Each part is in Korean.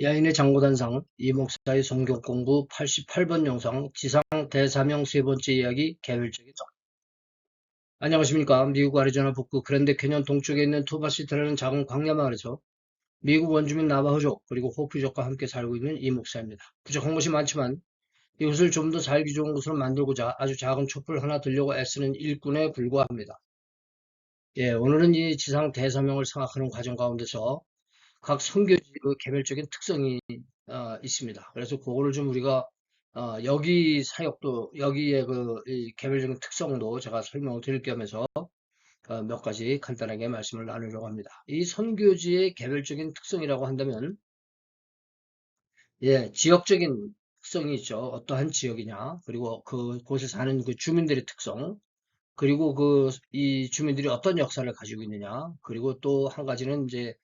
야인의 장고단상 이목사의 성경공부 88번 영상 지상 대사명 세 번째 이야기 개별적인 점 안녕하십니까. 미국 아리조나 북부 그랜드 캐년 동쪽에 있는 투바시트라는 작은 광야 마을에서 미국 원주민 나바호족 그리고 호피족과 함께 살고 있는 이목사입니다. 부족한 것이 많지만 이것을 좀 더 살기 좋은 곳으로 만들고자 아주 작은 촛불 하나 들려고 애쓰는 일꾼에 불과합니다. 예, 오늘은 이 지상 대사명을 생각하는 과정 가운데서 각 선교지의 그 개별적인 특성이 어, 있습니다. 그래서 그거를 좀 우리가 어, 여기 사역도 여기에 그이 개별적인 특성도 제가 설명을 드릴 겸해서 어, 몇 가지 간단하게 말씀을 나누려고 합니다. 이 선교지의 개별적인 특성이라고 한다면 예, 지역적인 특성이 있죠. 어떠한 지역이냐, 그리고 그 곳에 사는 그 주민들의 특성, 그리고 그 이 주민들이 어떤 역사를 가지고 있느냐, 그리고 또 한 가지는 이제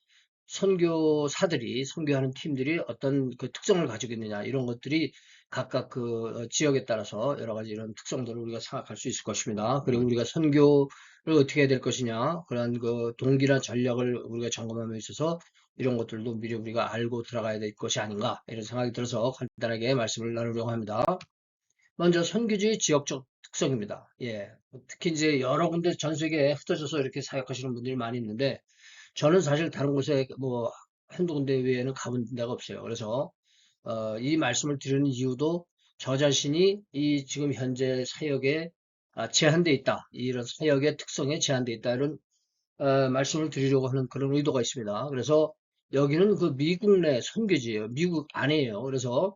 선교사들이 선교하는 팀들이 어떤 그 특성을 가지고 있느냐 이런 것들이 각각 그 어, 지역에 따라서 여러 가지 이런 특성들을 우리가 생각할 수 있을 것입니다. 그리고 우리가 선교를 어떻게 해야 될 것이냐 그런 그 동기나 전략을 우리가 점검함에 있어서 이런 것들도 미리 우리가 알고 들어가야 될 것이 아닌가 이런 생각이 들어서 간단하게 말씀을 나누려고 합니다. 먼저 선교지의 지역적 특성입니다. 예, 특히 이제 여러 군데 전 세계에 흩어져서 이렇게 사역하시는 분들이 많이 있는데 저는 사실 다른 곳에 뭐 한두 군데 외에는 가본 데가 없어요. 그래서 어, 이 말씀을 드리는 이유도 저 자신이 이 지금 현재 사역에 아, 제한돼 있다. 이런 사역의 특성에 제한돼 있다. 이런 어, 말씀을 드리려고 하는 그런 의도가 있습니다. 그래서 여기는 그 미국 내 선교지예요. 미국 안에요. 그래서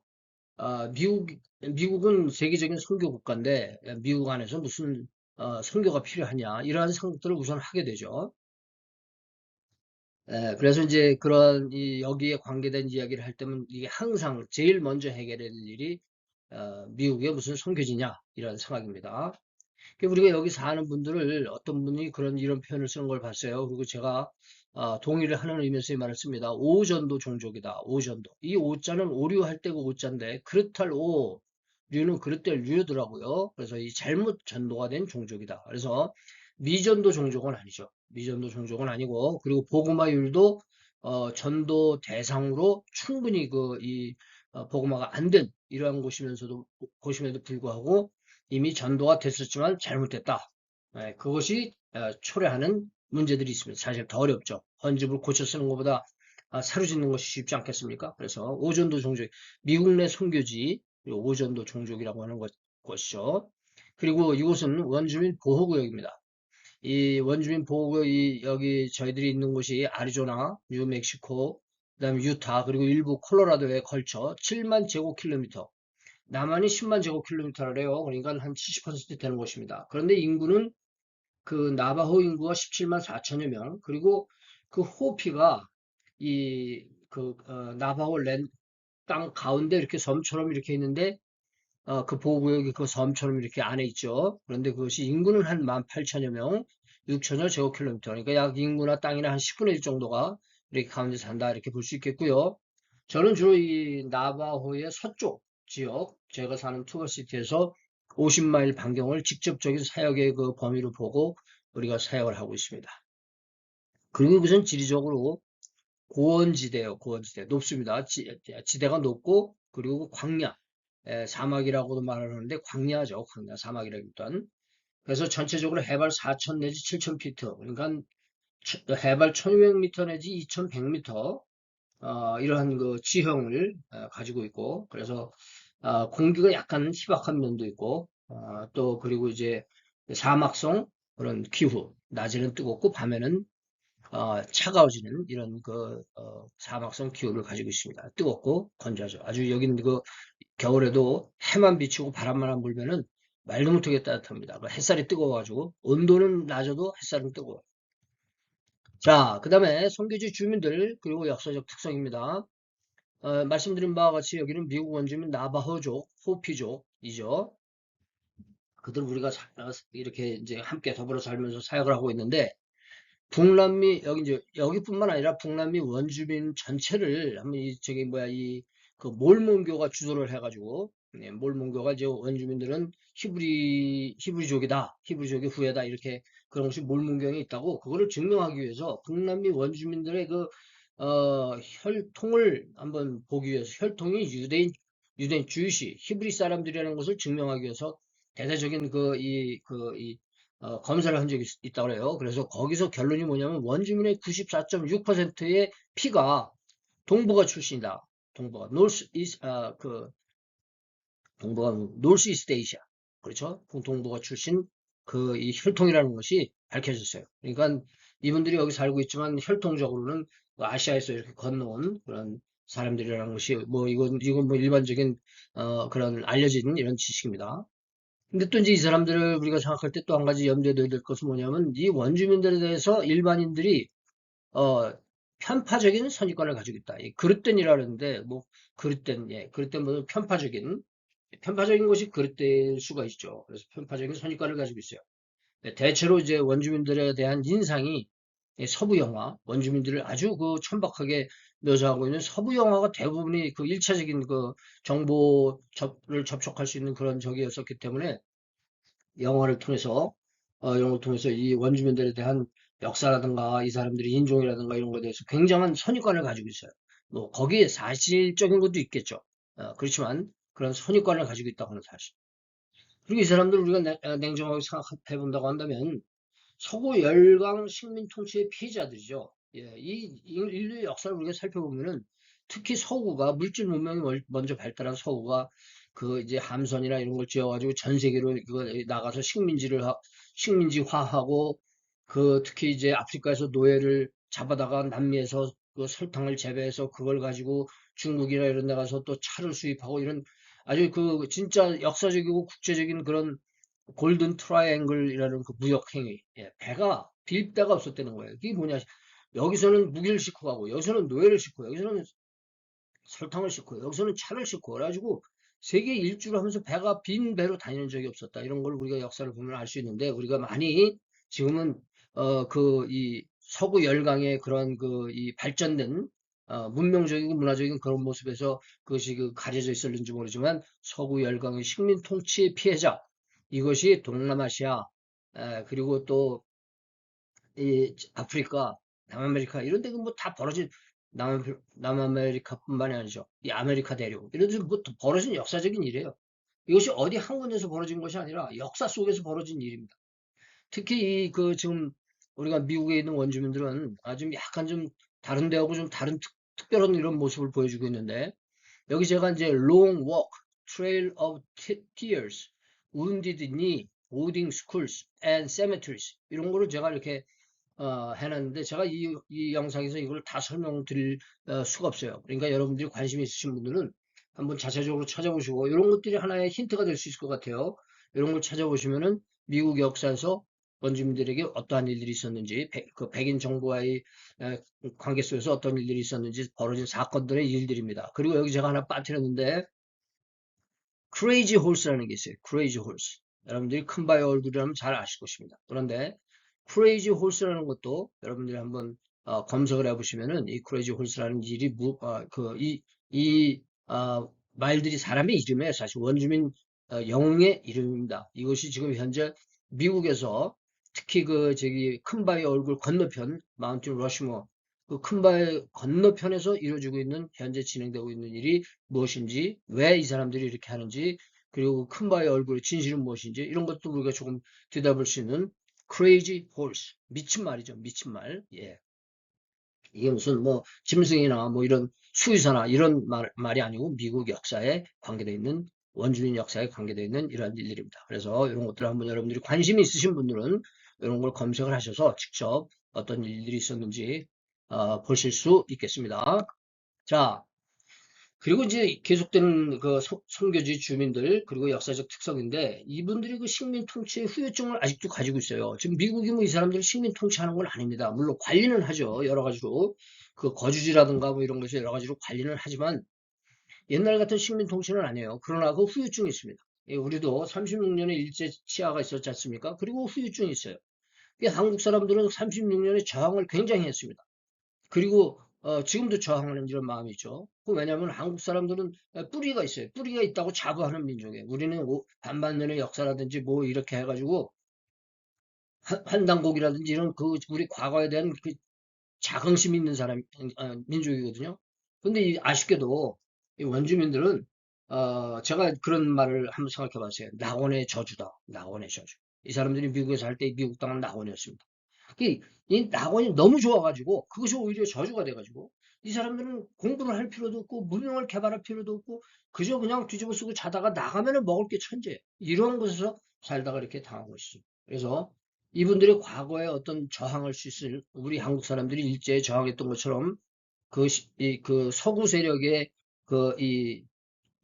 아, 미국 미국은 세계적인 선교 국가인데 미국 안에서 무슨 어, 선교가 필요하냐 이러한 생각들을 우선 하게 되죠. 예, 그래서 이제 그런 이 여기에 관계된 이야기를 할 때면 이게 항상 제일 먼저 해결해야 될 일이 어, 미국의 무슨 선교지냐 이런 생각입니다. 그러니까 우리가 여기 사는 분들을 어떤 분이 그런 이런 표현을 쓰는 걸 봤어요. 그리고 제가 어, 동의를 하는 의미에서 이 말을 씁니다. 오전도 종족이다. 오전도. 이 오자는 오류할 때가 오자인데 그릇할 오, 류는 그릇될 류더라고요. 그래서 이 잘못 전도가 된 종족이다. 그래서 미전도 종족은 아니죠. 미전도 종족은 아니고 그리고 복음화율도 어, 전도 대상으로 충분히 그이 어, 복음화가 안 된 이러한 곳이면서도 곳임에도 불구하고 이미 전도가 됐었지만 잘못됐다. 네, 그것이 어, 초래하는 문제들이 있습니다. 사실 더 어렵죠. 헌집을 고쳐 쓰는 것보다 아, 사로짓는 것이 쉽지 않겠습니까? 그래서 오전도 종족, 미국 내 선교지 오전도 종족이라고 하는 것, 것이죠. 그리고 이곳은 원주민 보호구역입니다. 이 원주민 보호구 이 여기 저희들이 있는 곳이 아리조나, 뉴멕시코, 그다음에 유타 그리고 일부 콜로라도에 걸쳐 7만 제곱킬로미터, 남한이 10만 제곱킬로미터래요. 그러니까 한 70% 되는 곳입니다. 그런데 인구는 그 나바호 인구가 17만 4천여 명, 그리고 그 호피가 이그 어, 나바호 랜 땅 가운데 이렇게 섬처럼 이렇게 있는데 어, 그 보호구역이 그 섬처럼 이렇게 안에 있죠. 그런데 그것이 인구는 한 18,000여 명, 6천여 제곱킬로미터. 그러니까 약 인구나 땅이나 한 10분의 1 정도가 이렇게 가운데 산다. 이렇게 볼 수 있겠고요. 저는 주로 이 나바호의 서쪽 지역, 제가 사는 투버시티에서 50마일 반경을 직접적인 사역의 그 범위로 보고 우리가 사역을 하고 있습니다. 그리고 이것은 지리적으로 고원지대요, 고원지대. 높습니다. 지, 지대가 높고, 그리고 광야, 에, 사막이라고도 말하는데 광야죠. 광야, 사막이라기보단. 그래서 전체적으로 해발 4,000 내지 7,000 피트, 그러니까 해발 1,200m 내지 2,100m, 어, 이러한 그 지형을 어, 가지고 있고, 그래서 어, 공기가 약간 희박한 면도 있고, 어, 또 그리고 이제 사막성 그런 기후, 낮에는 뜨겁고 밤에는 어, 차가워지는 이런 그 어, 사막성 기후를 가지고 있습니다. 뜨겁고 건조하죠. 아주 여기는 그 겨울에도 해만 비치고 바람만 안 불면은 말도 못하게 따뜻합니다. 그 햇살이 뜨거워가지고 온도는 낮아도 햇살은 뜨거워요. 자, 그 다음에 선교지 주민들 그리고 역사적 특성입니다. 어, 말씀드린 바와 같이 여기는 미국 원주민 나바호족, 호피족이죠. 그들 우리가 사- 이렇게 이제 함께 더불어 살면서 사역을 하고 있는데 북남미 여기 이제 여기뿐만 아니라 북남미 원주민 전체를 한번 이 저기 뭐야 이 그 몰몬교가 주도를 해가지고 네, 몰몬교가 이제 원주민들은 히브리 히브리족이다 히브리족의 후예다 이렇게 그런 것이 몰몬경이 있다고 그거를 증명하기 위해서 북남미 원주민들의 그 어, 혈통을 한번 보기 위해서 혈통이 유대인 유대인 주시 히브리 사람들이라는 것을 증명하기 위해서 대대적인 그 이 그이 어, 검사를 한 적이 있, 다고 그래요. 그래서 거기서 결론이 뭐냐면 원주민의 94.6%의 피가 동북아 출신이다. 노스 이스 아, 그 동북아 노스 이스트 에이시아 그렇죠? 동북아 출신 그 이 혈통이라는 것이 밝혀졌어요. 그러니까 이분들이 여기 살고 있지만 혈통적으로는 그 아시아에서 이렇게 건너온 그런 사람들이라는 것이 뭐 이건 이건 뭐 일반적인 어 그런 알려진 이런 지식입니다. 근데 또 이제 이 사람들을 우리가 생각할 때 또 한 가지 염두에 둬야 될 것은 뭐냐면 이 원주민들에 대해서 일반인들이 어 편파적인 선입관을 가지고 있다. 이 그릇된이라는데 뭐 그릇된 예 그릇된 뭐 편파적인 편파적인 것이 그릇될 수가 있죠. 그래서 편파적인 선입관을 가지고 있어요. 네, 대체로 이제 원주민들에 대한 인상이 서부 영화, 원주민들을 아주 그 천박하게 묘사하고 있는 서부 영화가 대부분이 그 1차적인 그 정보를 접촉할 수 있는 그런 적이었었기 때문에 영화를 통해서 어, 걸 통해서 이 원주민들에 대한 역사라든가 이 사람들의 인종이라든가 이런 것에 대해서 굉장한 선입관을 가지고 있어요. 뭐 거기에 사실적인 것도 있겠죠. 어, 그렇지만 그런 선입관을 가지고 있다고 하는 사실. 그리고 이 사람들 우리가 냉, 어, 냉정하게 생각해 본다고 한다면 서구 열강 식민 통치의 피해자들이죠. 예, 이 인류의 역사를 우리가 살펴보면은 특히 서구가 물질 문명이 먼저 발달한 서구가 그 이제 함선이나 이런 걸 지어가지고 전 세계로 나가서 식민지를 하, 식민지화하고 그 특히 이제 아프리카에서 노예를 잡아다가 남미에서 그 설탕을 재배해서 그걸 가지고 중국이나 이런 데 가서 또 차를 수입하고 이런 아주 그 진짜 역사적이고 국제적인 그런 골든 트라이앵글이라는 그 무역 행위. 예, 배가 빌 데가 없었다는 거예요. 그게 뭐냐? 여기서는 무기를 싣고 가고 여기서는 노예를 싣고 여기서는 설탕을 싣고 여기서는 차를 싣고 그래가지고 세계 일주를 하면서 배가 빈 배로 다니는 적이 없었다. 이런 걸 우리가 역사를 보면 알 수 있는데 우리가 많이 지금은 어 그 이 서구 열강의 그런 그 이 발전된 어, 문명적이고 문화적인 그런 모습에서 그것이 그 가려져 있었는지 모르지만 서구 열강의 식민 통치의 피해자 이것이 동남아시아 에, 그리고 또 이 아프리카 남아메리카 이런 데가 뭐 다 벌어진 남, 남아메리카뿐만이 아니죠. 이 아메리카 대륙 이런 데서 뭐 벌어진 역사적인 일이에요. 이것이 어디 한 군데서 벌어진 것이 아니라 역사 속에서 벌어진 일입니다. 특히 이 그 지금 우리가 미국에 있는 원주민들은 아주 약간 좀 다른 데하고 좀 다른 특, 별한 이런 모습을 보여주고 있는데 여기 제가 이제 long walk, trail of tears, wounded knee, boarding schools and cemeteries 이런 거를 제가 이렇게 어, 해놨는데 제가 이, 이 영상에서 이걸 다 설명드릴 어, 수가 없어요. 그러니까 여러분들이 관심이 있으신 분들은 한번 자체적으로 찾아보시고 이런 것들이 하나의 힌트가 될 수 있을 것 같아요. 이런 걸 찾아보시면은 미국 역사에서 원주민들에게 어떠한 일들이 있었는지, 백, 그 백인 정부와의 관계 속에서 어떤 일들이 있었는지 벌어진 사건들의 일들입니다. 그리고 여기 제가 하나 빠뜨렸는데 크레이지 홀스라는 게 있어요. 크레이지 홀스. 여러분들이 큰 바위 얼굴이라면 잘 아실 것입니다. 그런데 크레이지 홀스라는 것도 여러분들이 한번 어, 검색을 해보시면은 이 크레이지 홀스라는 일이 무, 어, 어, 말들이 사람의 이름에 사실 원주민 어, 영웅의 이름입니다. 이것이 지금 현재 미국에서 특히 그 저기 큰 바위 얼굴 건너편 마운틴 러시모 그 큰 바위 건너편에서 이루어지고 있는 현재 진행되고 있는 일이 무엇인지 왜 이 사람들이 이렇게 하는지 그리고 큰 바위 얼굴의 진실은 무엇인지 이런 것도 우리가 조금 들여다볼 수 있는 crazy horse 미친 말이죠 미친 말 예. 이게 무슨 뭐 짐승이나 뭐 이런 수의사나 이런 말, 말이 아니고 미국 역사에 관계되어 있는 원주민 역사에 관계되어 있는 이러한 일들입니다. 그래서 이런 것들 한번 여러분들이 관심이 있으신 분들은 이런 걸 검색을 하셔서 직접 어떤 일들이 있었는지 어, 보실 수 있겠습니다. 자, 그리고 이제 계속되는 그 선교지 주민들 그리고 역사적 특성인데 이분들이 그 식민 통치의 후유증을 아직도 가지고 있어요. 지금 미국이 뭐 이 사람들이 식민 통치하는 건 아닙니다. 물론 관리는 하죠. 여러 가지로 그 거주지라든가 뭐 이런 것이 여러 가지로 관리는 하지만 옛날 같은 식민 통치는 아니에요. 그러나 그 후유증이 있습니다. 예, 우리도 36년의 일제 치하가 있었지 않습니까? 그리고 후유증이 있어요. 한국 사람들은 36년에 저항을 굉장히 했습니다. 그리고 어, 지금도 저항하는 이런 마음이 있죠. 그 왜냐하면 한국 사람들은 뿌리가 있어요. 뿌리가 있다고 자부하는 민족이에요. 우리는 반만 년의 역사라든지 뭐 이렇게 해가지고 환단곡이라든지 이런 그 우리 과거에 대한 그 자긍심 있는 사람, 어, 민족이거든요. 근데 이 아쉽게도 이 원주민들은 어, 제가 그런 말을 한번 생각해 봤어요. 낙원의 저주다. 낙원의 저주. 이 사람들이 미국에서 할 때 미국 땅은 낙원이었습니다. 이, 이 낙원이 너무 좋아가지고 그것이 오히려 저주가 돼가지고 이 사람들은 공부를 할 필요도 없고 문명을 개발할 필요도 없고 그저 그냥 뒤집어 쓰고 자다가 나가면은 먹을 게 천재. 이런 곳에서 살다가 이렇게 당한 것이죠. 그래서 이분들이 과거에 어떤 저항할 수 있을 우리 한국 사람들이 일제에 저항했던 것처럼 그, 시- 이, 그 서구 세력의 그, 이,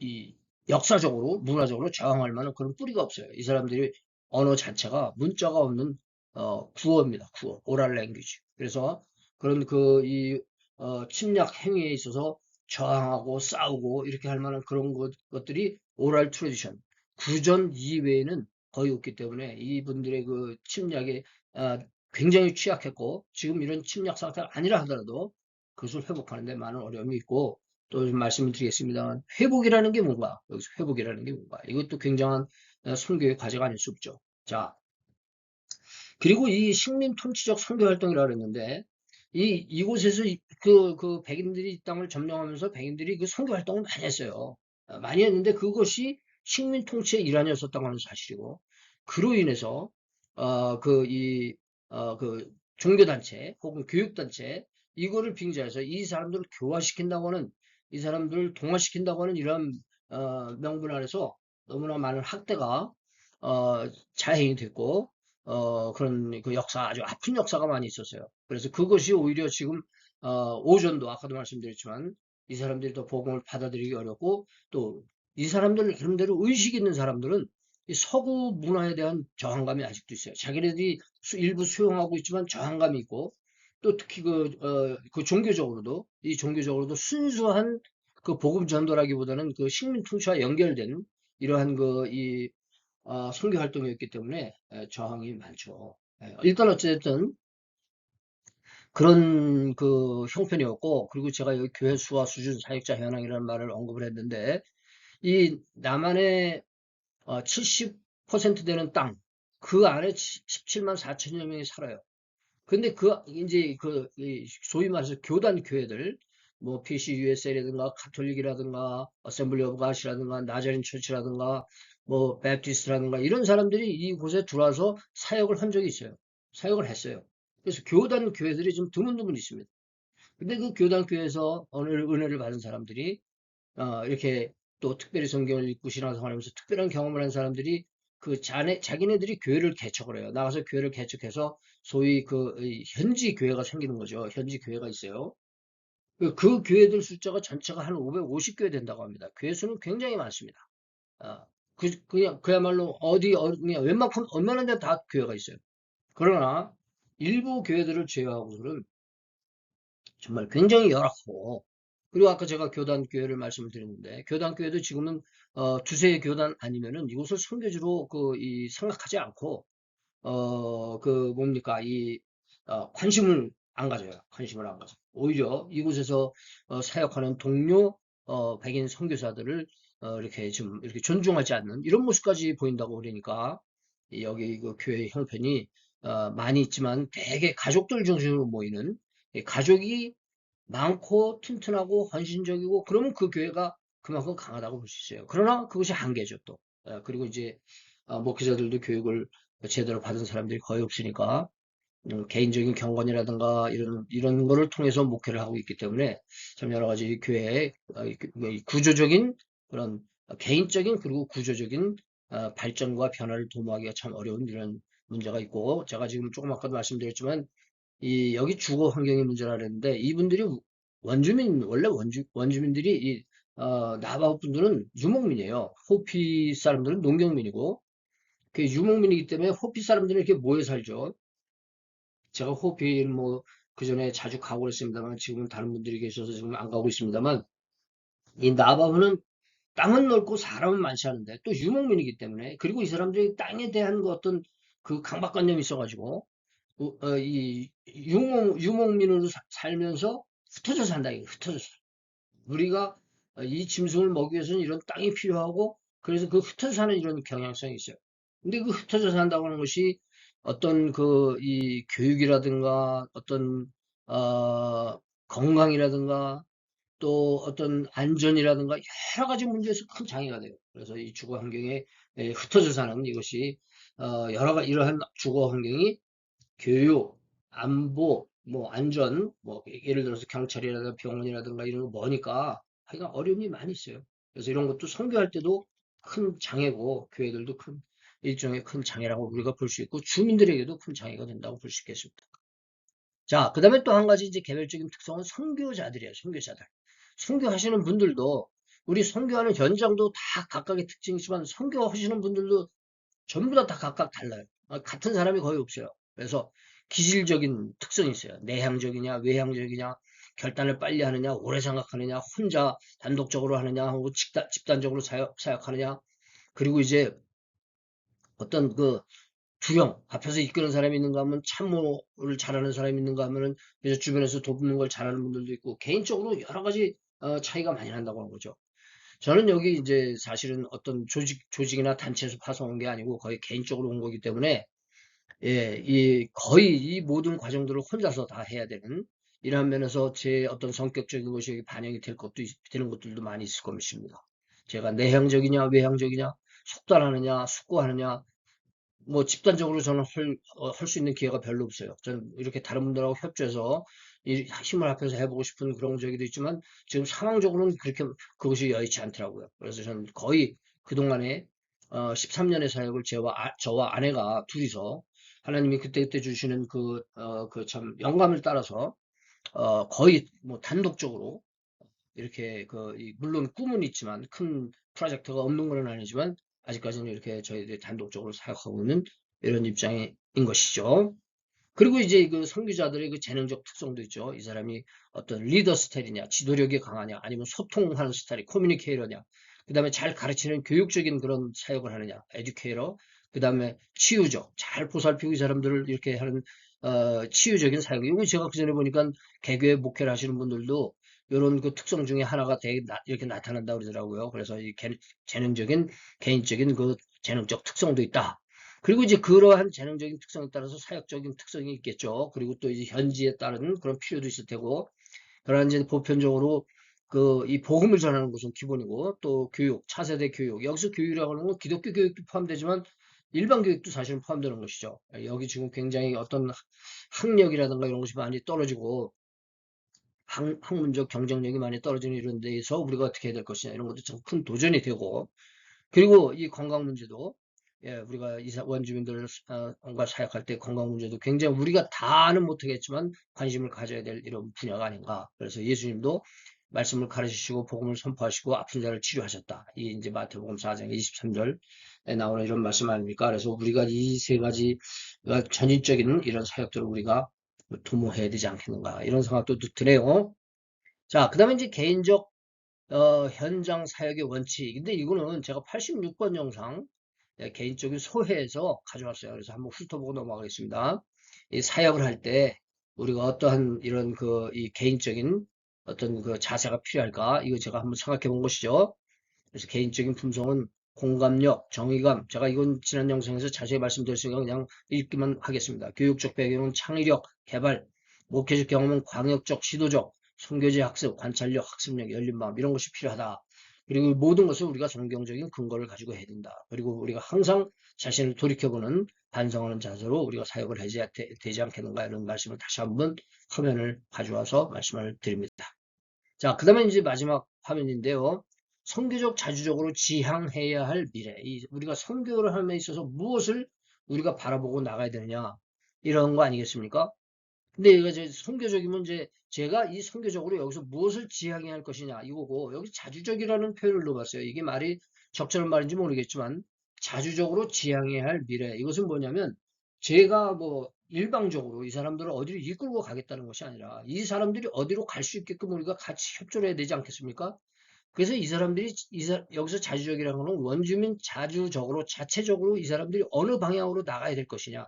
이 역사적으로, 문화적으로 저항할 만한 그런 뿌리가 없어요. 이 사람들이 언어 자체가 문자가 없는 어, 구어입니다. 구어, 오랄 랭귀지. 그래서 그런 그, 이, 어, 침략 행위에 있어서 저항하고 싸우고 이렇게 할 만한 그런 것, 것들이 오랄 트레디션, 구전 이외에는 거의 없기 때문에 이분들의 그 침략에 아, 굉장히 취약했고 지금 이런 침략 상태가 아니라 하더라도 그것을 회복하는 데 많은 어려움이 있고 또좀 말씀을 드리겠습니다만 회복이라는 게 뭔가 여기서 회복이라는 게 뭔가 이것도 굉장한 어, 선교의 과제가 아닐 수 없죠. 자 그리고 이 식민 통치적 선교 활동이라고 그랬는데 이 이곳에서 이- 그, 그 백인들이 이 땅을 점령하면서 백인들이 그 선교 활동을 많이 했어요. 어, 많이 했는데 그것이 식민 통치의 일환이었었다고 하는 사실이고 그로 인해서 어, 그, 이, 어, 그 종교단체 혹은 교육단체 이거를 빙자해서 이 사람들을 교화시킨다고 하는 이 사람들을 동화시킨다고 하는 이런 어, 명분 아래서 너무나 많은 학대가 어, 자행이 됐고 어, 그런 그 역사 아주 아픈 역사가 많이 있었어요. 그래서 그것이 오히려 지금 어, 오전도 아까도 말씀드렸지만 이 사람들이 더 복음을 받아들이기 어렵고 또 이 사람들 나름대로 의식 있는 사람들은 이 서구 문화에 대한 저항감이 아직도 있어요. 자기네들이 수- 일부 수용하고 있지만 저항감이 있고 또 특히 그, 어, 그 종교적으로도 이 종교적으로도 순수한 그 복음 전도라기보다는 그 식민 통치와 연결된 이러한 그 이 어, 선교 활동이었기 때문에 에, 저항이 많죠. 에, 일단 어쨌든 그런 그 형편이었고 그리고 제가 여기 교회 수와 수준 사역자 현황이라는 말을 언급을 했는데 이 남한의 어, 70% 되는 땅, 그 안에 17만 4천여 명이 살아요. 근데 그, 이제 그, 이 소위 말해서 교단 교회들, 뭐, PCUSA라든가, 카톨릭이라든가, 어셈블리 오브 갓이라든가, 나자린 처치라든가, 뭐, 베프티스트라든가, 이런 사람들이 이곳에 들어와서 사역을 한 적이 있어요. 사역을 했어요. 그래서 교단 교회들이 좀 드문드문 있습니다. 근데 그 교단 교회에서 어느 은혜를 받은 사람들이 어, 이렇게 또 특별히 성경을 읽고 신앙생활하면서 특별한 경험을 한 사람들이 그 자네, 자기네들이 교회를 개척을 해요. 나가서 교회를 개척해서 소위 그이 현지 교회가 생기는 거죠. 현지 교회가 있어요. 그, 그 교회들 숫자가 전체가 한 550교회 된다고 합니다. 교회 수는 굉장히 많습니다. 아, 그, 그냥, 그야말로 어디, 어, 그냥 웬만큼, 얼마나 데다 교회가 있어요. 그러나 일부 교회들을 제외하고는 정말 굉장히 열악하고 그리고 아까 제가 교단 교회를 말씀을 드렸는데 교단 교회도 지금은 어, 두세 교단 아니면은 이곳을 선교지로 그 이 생각하지 않고 어 그 뭡니까 이 어, 관심을 안 가져요 관심을 안 가져 오히려 이곳에서 어, 사역하는 동료 어, 백인 선교사들을 어, 이렇게 좀 이렇게 존중하지 않는 이런 모습까지 보인다고 그러니까 이 여기 그 교회 형편이 어, 많이 있지만 대개 가족들 중심으로 모이는 이 가족이 많고 튼튼하고 헌신적이고 그러면 그 교회가 그만큼 강하다고 볼 수 있어요. 그러나 그것이 한계죠 또. 어, 그리고 이제 어, 목회자들도 교육을 제대로 받은 사람들이 거의 없으니까 음, 개인적인 경건이라든가 이런 이런 거를 통해서 목회를 하고 있기 때문에 참 여러 가지 교회의 구- 이 구조적인 그런 어, 개인적인 그리고 구조적인 어, 발전과 변화를 도모하기가 참 어려운 이런 문제가 있고 제가 지금 조금 아까도 말씀드렸지만 이 여기 주거 환경의 문제라 그랬는데 이분들이 원주민 원래 원주 원주민들이 이 어, 나바오 분들은 유목민이에요. 호피 사람들은 농경민이고 그 유목민이기 때문에 호피 사람들은 이렇게 모여 살죠. 제가 호피를 뭐 그 전에 자주 가고 그랬습니다만 지금은 다른 분들이 계셔서 지금 안 가고 있습니다만 이 나바오는 땅은 넓고 사람은 많지 않은데 또 유목민이기 때문에 그리고 이 사람들이 땅에 대한 그 어떤 그 강박관념이 있어가지고 어, 어, 이 유목, 유목민으로 사- 살면서 흩어져 산다, 이거 흩어져 사. 우리가 어, 이 짐승을 먹기 위해서는 이런 땅이 필요하고, 그래서 그 흩어져 사는 이런 경향성이 있어요. 근데 그 흩어져 산다고 하는 것이 어떤 그 이 교육이라든가 어떤 어, 건강이라든가 또 어떤 안전이라든가 여러 가지 문제에서 큰 장애가 돼요. 그래서 이 주거 환경에 예, 흩어져 사는 이것이 어, 여러 가지 이러한 주거 환경이 교육, 안보, 뭐 안전, 뭐 예를 들어서 경찰이라든가 병원이라든가 이런 거 뭐니까 하여간 어려움이 많이 있어요. 그래서 이런 것도 선교할 때도 큰 장애고 교회들도 큰 일종의 큰 장애라고 우리가 볼 수 있고 주민들에게도 큰 장애가 된다고 볼 수 있겠습니다. 자, 그 다음에 또 한 가지 이제 개별적인 특성은 선교자들이에요. 선교자들. 선교하시는 분들도 우리 선교하는 현장도 다 각각의 특징이 있지만 선교하시는 분들도 전부 다, 다 각각 달라요. 아, 같은 사람이 거의 없어요. 그래서 기질적인 특성이 있어요. 내향적이냐, 외향적이냐, 결단을 빨리 하느냐, 오래 생각하느냐, 혼자 단독적으로 하느냐, 집단, 집단적으로 사역, 사역하느냐, 그리고 이제 어떤 그 두령 앞에서 이끄는 사람이 있는가 하면 참모를 잘하는 사람이 있는가 하면은 그래서 주변에서 돕는 걸 잘하는 분들도 있고 개인적으로 여러 가지 어, 차이가 많이 난다고 하는 거죠. 저는 여기 이제 사실은 어떤 조직 조직이나 단체에서 파송한 게 아니고 거의 개인적으로 온 거기 때문에 예, 이 거의 이 모든 과정들을 혼자서 다 해야 되는 이런 면에서 제 어떤 성격적인 것이 반영이 될 것도 있- 되는 것들도 많이 있을 것입니다. 제가 내향적이냐 외향적이냐 속단하느냐 숙고하느냐 뭐 집단적으로 저는 할 수 있는 기회가 별로 없어요. 저는 이렇게 다른 분들하고 협조해서 이 힘을 합해서 해보고 싶은 그런 적이 있지만 지금 상황적으로는 그렇게 그것이 여의치 않더라고요. 그래서 저는 거의 그동안에 어, 13년의 사역을 저와, 아, 저와 아내가 둘이서 하나님이 그때그때 주시는 그, 어, 그 참 영감을 따라서 어, 거의 뭐 단독적으로 이렇게 그 이- 물론 꿈은 있지만 큰 프로젝트가 없는 건 아니지만 아직까지는 이렇게 저희들이 단독적으로 사역하고 있는 이런 입장인 것이죠. 그리고 이제 그 선교자들의 그 재능적 특성도 있죠. 이 사람이 어떤 리더 스타일이냐, 지도력이 강하냐, 아니면 소통하는 스타일이 커뮤니케이터냐, 그 다음에 잘 가르치는 교육적인 그런 사역을 하느냐, 에듀케이터, 그 다음에 치유적, 잘 보살피고 이 사람들을 이렇게 하는 어, 치유적인 사역. 이거 제가 그 전에 보니까 개교에 목회를 하시는 분들도 이런 그 특성 중에 하나가 되게 나, 이렇게 나타난다 그러더라고요. 그래서 이 개, 재능적인 개인적인 그 재능적 특성도 있다. 그리고 이제 그러한 재능적인 특성에 따라서 사역적인 특성이 있겠죠. 그리고 또 이제 현지에 따른 그런 필요도 있을 테고, 그러한 이제 보편적으로 그 이 복음을 전하는 것은 기본이고, 또 교육, 차세대 교육. 여기서 교육이라고 하는 건 기독교 교육도 포함되지만 일반 교육도 사실은 포함되는 것이죠. 여기 지금 굉장히 어떤 학력이라든가 이런 것이 많이 떨어지고, 학, 학문적 경쟁력이 많이 떨어지는 이런 데에서 우리가 어떻게 해야 될 것이냐 이런 것도 참 큰 도전이 되고 그리고 이 건강 문제도 예, 우리가 이사 원주민들과 어, 사역할 때 건강 문제도 굉장히 우리가 다는 못하겠지만 관심을 가져야 될 이런 분야가 아닌가. 그래서 예수님도 말씀을 가르치시고 복음을 선포하시고 아픈 자를 치료하셨다. 이 이제 마태복음 4장 23절에 나오는 이런 말씀 아닙니까? 그래서 우리가 이 세 가지 전인적인 이런 사역들을 우리가 도모해야 되지 않겠는가 이런 생각도 드네요. 자, 그 다음에 이제 개인적 어, 현장 사역의 원칙. 근데 이거는 제가 86번 영상 네, 개인적인 소회에서 가져왔어요. 그래서 한번 훑어보고 넘어가겠습니다. 이 사역을 할 때 우리가 어떠한 이런 그 이 개인적인 어떤 그 자세가 필요할까? 이거 제가 한번 생각해 본 것이죠. 그래서 개인적인 품성은 공감력, 정의감. 제가 이건 지난 영상에서 자세히 말씀드렸으니까 그냥 읽기만 하겠습니다. 교육적 배경은 창의력, 개발, 목회적 경험은 광역적, 시도적, 선교제 학습, 관찰력, 학습력, 열린 마음 이런 것이 필요하다. 그리고 모든 것을 우리가 성경적인 근거를 가지고 해야 된다. 그리고 우리가 항상 자신을 돌이켜보는 반성하는 자세로 우리가 사역을 해야 되지 않겠는가 이런 말씀을 다시 한번 화면을 가져와서 말씀을 드립니다. 자, 그 다음에 이제 마지막 화면인데요. 선교적 자주적으로 지향해야 할 미래. 이 우리가 선교를 함에 있어서 무엇을 우리가 바라보고 나가야 되느냐. 이런 거 아니겠습니까? 근데 이거 이제 선교적이면 이제 제가 이 선교적으로 여기서 무엇을 지향해야 할 것이냐 이거고 여기 자주적이라는 표현을 넣어봤어요. 이게 말이 적절한 말인지 모르겠지만 자주적으로 지향해야 할 미래 이것은 뭐냐면 제가 뭐 일방적으로 이 사람들을 어디로 이끌고 가겠다는 것이 아니라 이 사람들이 어디로 갈 수 있게끔 우리가 같이 협조를 해야 되지 않겠습니까? 그래서 이 사람들이 이 사, 여기서 자주적이라는 것은 원주민 자주적으로 자체적으로 이 사람들이 어느 방향으로 나가야 될 것이냐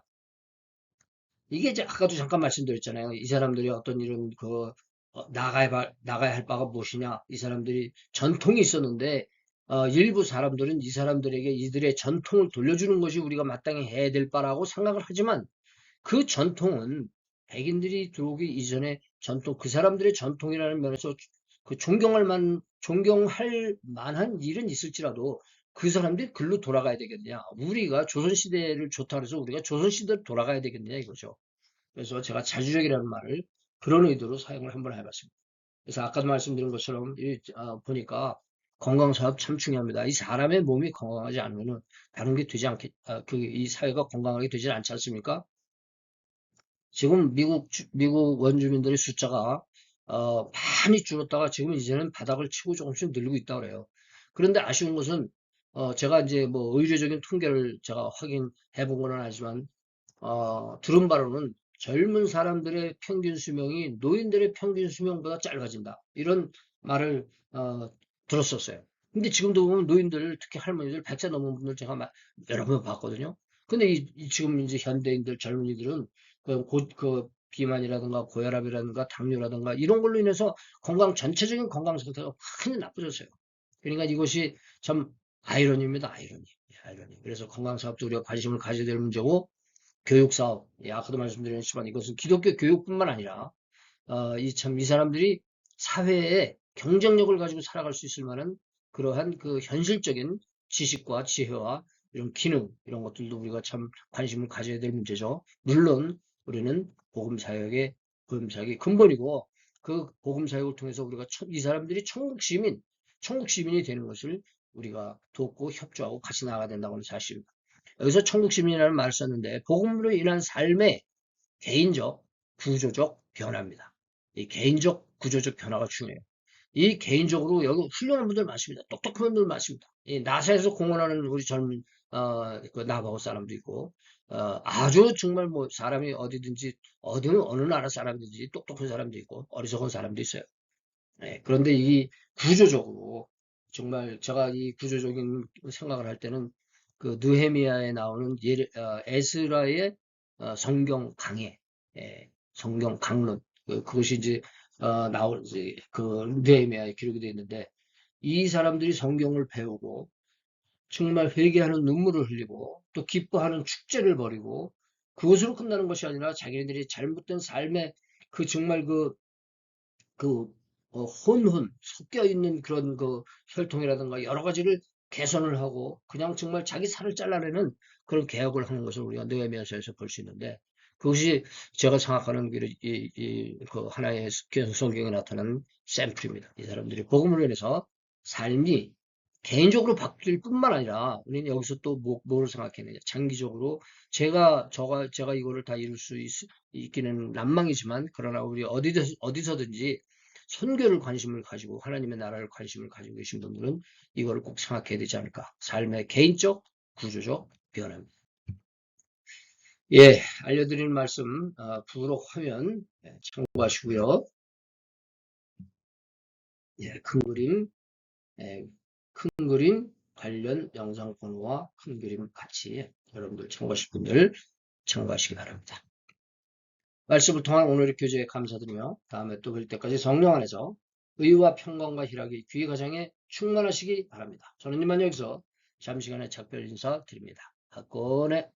이게 이제 아까도 잠깐 말씀드렸잖아요. 이 사람들이 어떤 이런 그 어, 나가야 나가야 할 바가 무엇이냐? 이 사람들이 전통이 있었는데 어, 일부 사람들은 이 사람들에게 이들의 전통을 돌려주는 것이 우리가 마땅히 해야 될 바라고 생각을 하지만 그 전통은 백인들이 들어오기 이전에 전통, 그 사람들의 전통이라는 면에서 그 존경할 만, 존경할 만한 일은 있을지라도 그 사람들이 글로 돌아가야 되겠느냐. 우리가 조선시대를 좋다 그래서 우리가 조선시대로 돌아가야 되겠느냐 이거죠. 그래서 제가 자주적이라는 말을 그런 의도로 사용을 한번 해봤습니다. 그래서 아까도 말씀드린 것처럼 이, 아, 보니까 건강사업 참 중요합니다. 이 사람의 몸이 건강하지 않으면 다른 게 되지 않겠, 아, 그, 이 사회가 건강하게 되지 않지 않습니까? 지금 미국, 주- 미국 원주민들의 숫자가 어, 많이 줄었다가 지금 이제는 바닥을 치고 조금씩 늘고 있다 그래요. 그런데 아쉬운 것은 어, 제가 이제 뭐 의료적인 통계를 제가 확인해 본 건 아니지만 어, 들은 바로는 젊은 사람들의 평균 수명이 노인들의 평균 수명보다 짧아진다. 이런 말을 어, 들었었어요. 근데 지금도 보면 노인들, 특히 할머니들, 100세 넘은 분들 제가 마- 여러 번 봤거든요. 근데 이, 이 지금 이제 현대인들, 젊은이들은 그, 고, 그 비만이라든가 고혈압이라든가 당뇨라든가 이런 걸로 인해서 건강, 전체적인 건강 상태가 확 나빠졌어요. 그러니까 이것이 참 아이러니입니다. 아이러니. 예, 아이러니. 그래서 건강사업도 우리가 관심을 가져야 될 문제고 교육사업, 예, 아까도 말씀드렸지만 이것은 기독교 교육뿐만 아니라 어, 이참 이 사람들이 사회에 경쟁력을 가지고 살아갈 수 있을 만한 그러한 그 현실적인 지식과 지혜와 이런 기능 이런 것들도 우리가 참 관심을 가져야 될 문제죠. 물론 우리는 복음 사역의 복음 사역의 근본이고 그 복음 사역을 통해서 우리가 천- 이 사람들이 천국 시민, 천국 시민이 되는 것을 우리가 돕고 협조하고 같이 나가야 된다고 하는 사실입니다. 여기서 천국 시민이라는 말을 썼는데 복음으로 인한 삶의 개인적, 구조적 변화입니다. 이 개인적, 구조적 변화가 중요해요. 이 개인적으로 여기 훌륭한 분들 많습니다. 똑똑한 분들 많습니다. 이 나사에서 공헌하는 우리 젊은 어, 그 나바고 사람도 있고 어, 아주 정말 뭐 사람이 어디든지 어디 어느 나라 사람든지 똑똑한 사람도 있고 어리석은 사람도 있어요. 네, 그런데 이 구조적으로 정말 제가 이 구조적인 생각을 할 때는 그 느헤미야에 나오는 예레, 어, 에스라의 어, 성경 강해, 예, 성경 강론 그, 그것이 이제 어, 나올 그 느헤미야에 기록이 되어 있는데 이 사람들이 성경을 배우고 정말 회개하는 눈물을 흘리고 또 기뻐하는 축제를 벌이고 그것으로 끝나는 것이 아니라 자기네들이 잘못된 삶의 그 정말 그 그 어, 혼혼 섞여 있는 그런 그 혈통이라든가 여러 가지를 개선을 하고 그냥 정말 자기 살을 잘라내는 그런 개혁을 하는 것을 우리가 느헤미야서에서 볼 수 있는데 그것이 제가 생각하는 그, 이, 이, 그 하나의 성경에 나타나는 샘플입니다. 이 사람들이 복음으로 인해서 삶이 개인적으로 바뀔 뿐만 아니라 우리는 여기서 또 뭐, 뭐를 생각했느냐 장기적으로 제가 저가 제가 이거를 다 이룰 수 있, 있기는 난망이지만 그러나 우리 어디서 어디서든지 선교를 관심을 가지고 하나님의 나라를 관심을 가지고 계신 분들은 이거를 꼭 생각해야 되지 않을까 삶의 개인적 구조적 변화입니다. 예, 알려드리는 말씀 어, 부록 화면 예, 참고하시고요. 예, 큰 그림 예, 큰 그림 관련 영상 번호와 큰 그림 같이 여러분들 참고하실 분들 참고하시기 바랍니다. 말씀을 통한 오늘의 교제에 감사드리며 다음에 또 뵐 때까지 성령 안에서 의와 평강과 희락이 귀의 가정에 충만하시기 바랍니다. 저는 이만 여기서 잠시간의 작별 인사 드립니다. 학권의